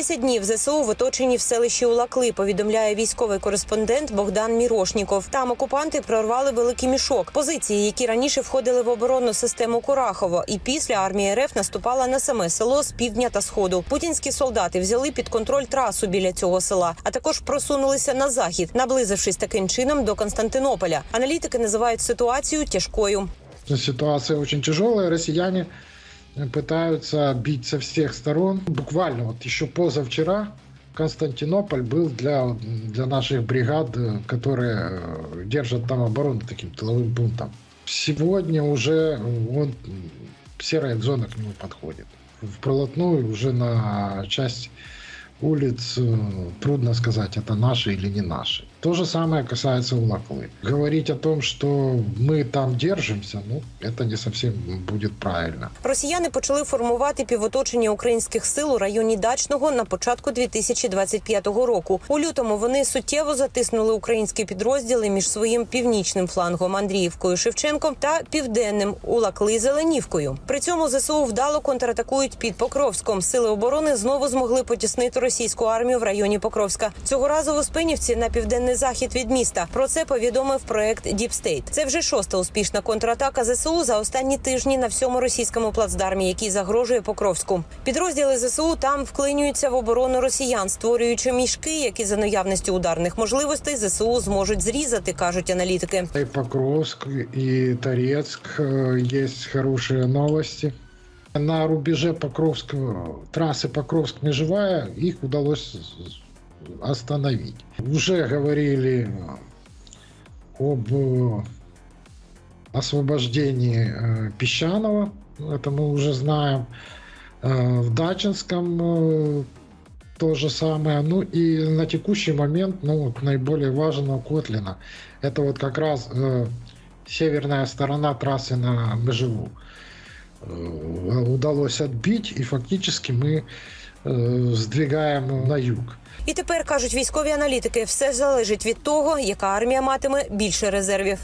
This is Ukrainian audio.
Десять днів ЗСУ в оточенні в селищі Улакли, повідомляє військовий кореспондент Богдан Мірошніков. Там окупанти прорвали великий мішок. Позиції, які раніше входили в оборонну систему Курахово, і після армія РФ наступала на саме село з півдня та сходу. Путінські солдати взяли під контроль трасу біля цього села, а також просунулися на захід, наблизившись таким чином до Константинополя. Аналітики називають ситуацію тяжкою. Ситуация очень тяжелая. Россияне пытаются бить со всех сторон. Буквально вот еще позавчера Константинополь был для, для наших бригад, которые э, держат там оборону таким тыловым пунктом. Сегодня уже он, серая зона к нему подходит. В Пролотную уже на часть улиц э, трудно сказать, это наши или не наши. То же самое касается Улаклы. Говорить о том, что мы там держимся, ну, это не совсем будет правильно. Росіяни почали формувати півоточення українських сил у районі Дачного на початку 2025 року. У лютому вони суттєво затиснули українські підрозділи між своїм північним флангом Андріївкою Шевченком та південним Улакли Зеленівкою. При цьому ЗСУ вдало контратакують під Покровськом. Сили оборони знову змогли потіснити російську армію в районі Покровська. Цього разу в Успенівці на південний захід від міста. Про це повідомив проект State. Це вже шоста успішна контратака ЗСУ за останні тижні на всьому російському плацдармі, який загрожує Покровську. Підрозділи ЗСУ там вклинюються в оборону росіян, створюючи мішки, які за наявності ударних можливостей ЗСУ зможуть зрізати, кажуть аналітики. И Покровск, и Торецк э, есть хорошие новости. На рубеже Покровск, трассы Покровск-Межевая их удалось остановить. Уже говорили об э, освобождении э, Песчаного, это мы уже знаем. Э, В Дачинском э, то же самое. Ну и на текущий момент, ну, вот наиболее важно Котлина. Это вот как раз э, северная сторона трассы на Межеву. Э, удалось отбить, и фактически мы э, сдвигаем на юг. І тепер кажуть військові аналітики, все залежить від того, яка армія матиме більше резервів.